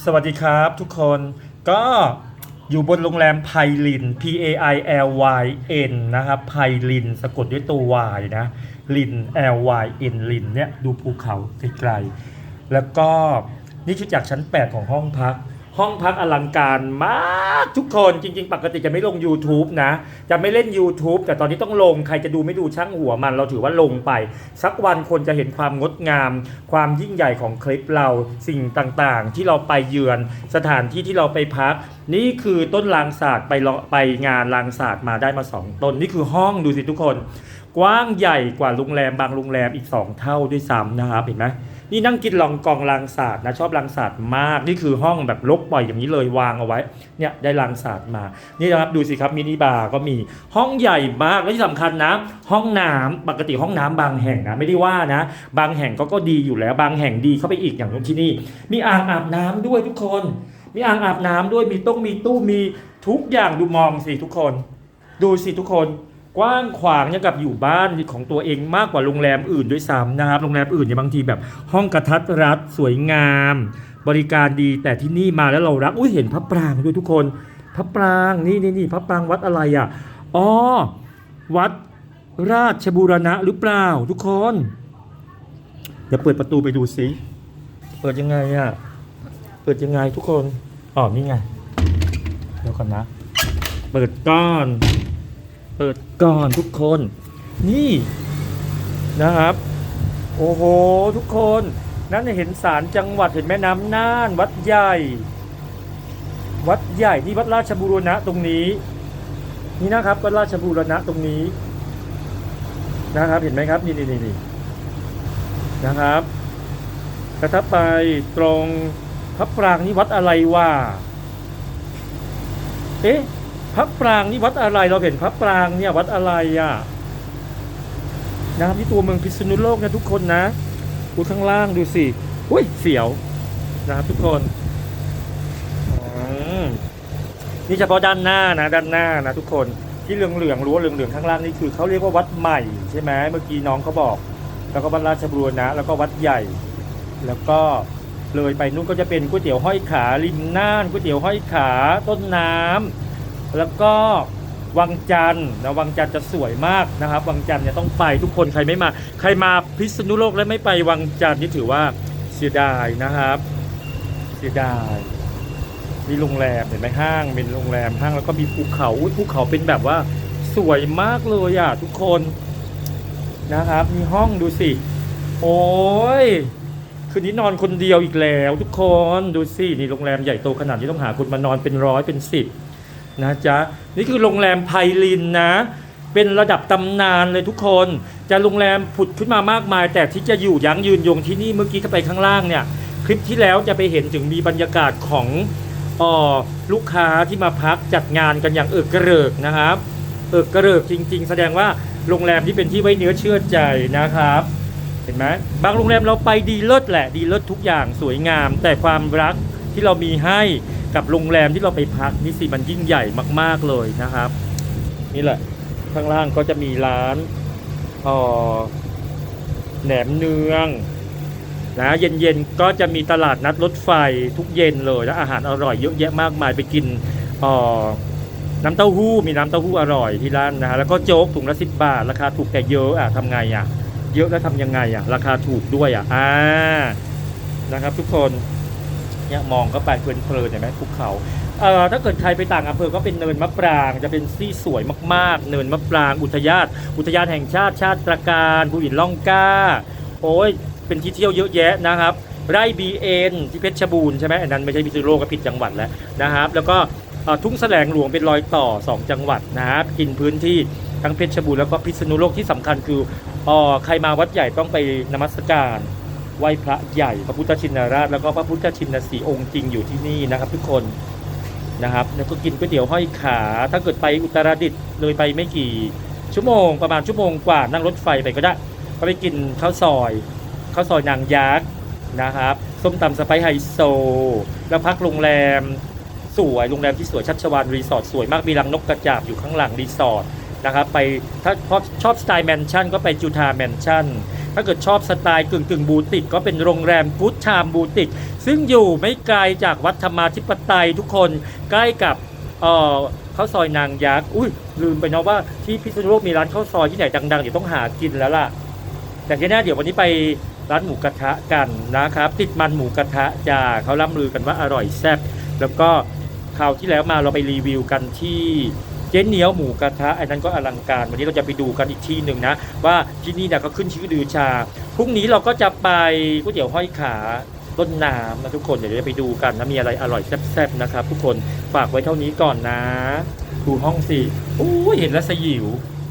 สวัสดีครับทุกคนก็อยู่บนโรงแรมไพลิน P A I L Y N นะครับไพลินสะกดด้วยตัว Y นะลิน L Y N ลินเนี่ยดูภูเขาไกลๆแล้วก็นี่คือจากชั้น 8 ของห้องพัก ห้องพักอลังการมากทุกคนจริง ๆ ปกติจะไม่ลง YouTube นะ จะไม่เล่น YouTube แต่ตอนนี้ต้องลงใครจะดูไม่ดูช่างหัวมัน เราถือว่าลงไป สักวันคนจะเห็นความงดงาม ความยิ่งใหญ่ของคลิปเราสิ่งต่างๆ ที่เราไปเยือนสถานที่ที่เราไปพัก นี่คือต้นลางศาสตร์ไปลาะไปงานลางศาสตร์มาได้มาสองต้น นี่คือห้องดูสิทุกคน กว้างใหญ่กว่าโรงแรมบางโรงแรมอีก 2 เท่าด้วยซ้ำนะครับเห็นไหม นี่นั่งกินลองกองลางศาสตร์นะชอบลางศาสตร์มาก นี่คือห้องแบบลกปล่อยอย่างนี้เลยวางเอาไว้ เนี่ยได้ลางศาสตร์มา นี่นะครับดูสิครับมินิบาร์ก็มีห้องใหญ่มากและที่สำคัญนะ ห้องน้ำปกติห้องน้ำบางแห่งนะไม่ได้ว่านะ บางแห่งก็ก็ดีอยู่แล้ว บางแห่งดีเข้าไปอีกอย่างที่นี่ มีอ่างอาบน้ำด้วยทุกคน มีอ่างอาบน้ำด้วยมีต้องมีตู้มีทุกอย่างดูมองสิทุกคน ดูสิทุกคน กว้างขวางเนี่ยงกับอยู่บ้านของตัวเองมากกว่าโรงแรมอื่นด้วยซ้ำนะครับโรงแรมอื่นเนี่ยบางทีแบบห้องกระทัดรัดสวยงาม บริการดีแต่ที่นี่มาแล้วเรารักอุ้ยเห็นพระปรางด้วยทุกคนพระปรางนี่นี่นี่พระปรางวัดอะไรอะอ๋อวัดราชบูรณะหรือเปล่าทุกคนเดี๋ยวเปิดประตูไปดูสิเปิดยังไงอะเปิดยังไงทุกคนอ๋อนี่ไงเดี๋ยวก่อนนะ เปิดก้อน เปิดก่อนทุกคน นี่นะครับ โอ้โห ทุกคน นั่นเห็นศาลจังหวัดเห็นแม่น้ำน่าน วัดใหญ่ วัดใหญ่นี่วัดราชบูรณะตรงนี้ นี่นะครับวัดราชบูรณะตรงนี้นะครับเห็นไหมครับนี่นี่นี่นี่นะครับแต่ถ้าไปตรงพระปรางนี่วัดอะไรวะเอ๊ะ พระปรางนี่วัดอะไร เราเห็นพระปรางเนี่ยวัดอะไรอะนะครับที่ตัวเมืองพิษณุโลกนะทุกคนนะดูข้างล่างดูสิอุ้ยเสียวนะครับทุกคนอืมนี่เฉพาะด้านหน้านะด้านหน้านะทุกคนที่เหลืองเหลืองรั้วเหลืองเหลืองข้างล่างนี่คือเขาเรียกว่าวัดใหม่ใช่ไหมเมื่อกี้น้องเขาบอก แล้วก็วัดราชบุรณะแล้วก็วัดใหญ่ แล้วก็เลยไปนู่นก็จะเป็นก๋วยเตี๋ยวห้อยขาริมน่านก๋วยเตี๋ยวห้อยขาต้นน้ำ แล้วก็วังจันทร์นะวังจันทร์จะสวยมากนะครับ วังจันทร์เนี่ยต้องไปทุกคนใครไม่มา ใครมาพิษณุโลกแล้วไม่ไปวังจันทร์นี่ถือว่าเสียดายนะครับ เสียดายมีโรงแรมเห็นไหมห้างเป็นโรงแรมห้างแล้วก็มีภูเขาภูเขาเป็นแบบว่าสวยมากเลยอะทุกคนนะครับ มีห้องดูสิ โอ้ยคืนนี้นอนคนเดียวอีกแล้ว ทุกคนดูสินี่โรงแรมใหญ่โตขนาดนี้ต้องหาคนมานอนเป็นร้อยเป็นสิบ นะจ๊ะนี่คือโรงแรมไพลินนะ เป็นระดับตำนานเลยทุกคน จะโรงแรมผุดขึ้นมามากมาย แต่ที่จะอยู่ยั้งยืนยงที่นี่เมื่อกี้ถ้าไปข้างล่างเนี่ยคลิปที่แล้วจะไปเห็นถึงมีบรรยากาศของออลูกค้าที่มาพักจัดงานกันอย่างเอิกกระเริกนะครับ เอิกกระเริกจริง ๆ แสดงว่าโรงแรมที่เป็นที่ไว้เนื้อเชื่อใจนะครับ เห็นไหมบางโรงแรมเราไปดีเลิศแหละดีเลิศทุกอย่างสวยงาม แต่ความรักที่เรามีให้ กับโรงแรมที่เราไปพักนี่สิมันยิ่งใหญ่มาก ๆเลยนะครับ นี่แหละ ข้างล่างก็จะมีร้านอ่อแหนมเนืองนะเย็นๆก็จะมีตลาดนัดรถไฟทุกเย็นเลยแล้วอาหารอร่อยเยอะแยะมากมายไปกินอ่อน้ำเต้าหู้มีน้ำเต้าหู้อร่อยที่ร้านนะฮะแล้วก็โจ๊กถุงละสิบบาท ราคาถูกแต่เยอะอะทำไงอะ เยอะแล้วทำยังไงอะ ราคาถูกด้วยอะอ่านะครับทุกคน เนี่ยมองก็ไปเพลินๆเห็นไหมภูเขาเอ่อถ้าเกิดใครไปต่างอำเภอก็เป็นเนินมะปราง จะเป็นที่สวยมากๆ เนินมะปราง อุทยานอุทยานแห่งชาติชาติตระการภูหินล่องกล้า โอ้ยเป็นที่เที่ยวเยอะแยะนะครับไร่บีเอ็นที่เพชรบูรณ์ใช่ไหมอันนั้นไม่ใช่พิษณุโลกก็ผิดจังหวัดแล้วนะครับ แล้วก็ทุ่งแสลงหลวงเป็นรอยต่อ 2 จังหวัดนะครับกินพื้นที่ทั้งเพชรบูรณ์แล้วก็พิษณุโลกที่สำคัญคืออ๋อใครมาวัดใหญ่ต้องไปนมัสการ ไหว้พระใหญ่พระพุทธชินราช แล้วก็พระพุทธชินสีองค์จริงอยู่ที่นี่นะครับ ทุกคนนะครับ แล้วก็กินก๋วยเตี๋ยวห้อยขา ถ้าเกิดไปอุตรดิตถ์เลยไปไม่กี่ ชั่วโมงประมาณชั่วโมงกว่านั่งรถไฟไปก็ได้ก็ไปกินข้าวซอยข้าวซอยนางยักษ์นะครับส้มตำสไปซ์ไฮโซ แล้วพักโรงแรมสวยโรงแรมที่สวยชัชวานรีสอร์ทสวยมากมีรังนกกระจาบอยู่ข้างหลังรีสอร์ทนะครับไปถ้าชอบสไตล์แมนชั่นก็ไปจูทาแมนชั่น ถ้าเกิดชอบสไตล์กึ่งกึ่งบูติกก็เป็นโรงแรมกู๊ดชามบูติก ซึ่งอยู่ไม่ไกลจากวัดธรรมาธิปไตยทุกคนใกล้กับเข้าวซอยนางยักษ์ อุ้ยลืมไปเนาะว่าที่พิษณุโลกมีร้านข้าวซอยที่ไหนดังๆเดี๋ยวต้องหากินแล้วล่ะ แต่ที่แน่เดี๋ยววันนี้ไปร้านหมูกระทะกันนะครับ ติดมันหมูกระทะจ้าเขาล่ำลือกันว่าอร่อยแซ่บแล้วก็คราวที่แล้วมาเราไปรีวิวกันที่ เจ๊เหนียวหมูกระทะอันนั้นก็อลังการวันนี้เราจะไปดูกันอีกที่หนึ่งนะ ว่าที่นี่เนี่ยก็ขึ้นชื่อดือชาพรุ่งนี้เราก็จะไปก๋วยเตี๋ยวห้อยขาต้นน้ำนะทุกคนเดี๋ยวจะไปดูกันนะมีอะไรอร่อยแซ่บๆนะครับ ทุกคนฝากไว้เท่านี้ก่อนนะ ดูห้องสิโอ้เห็นแล้วสยิว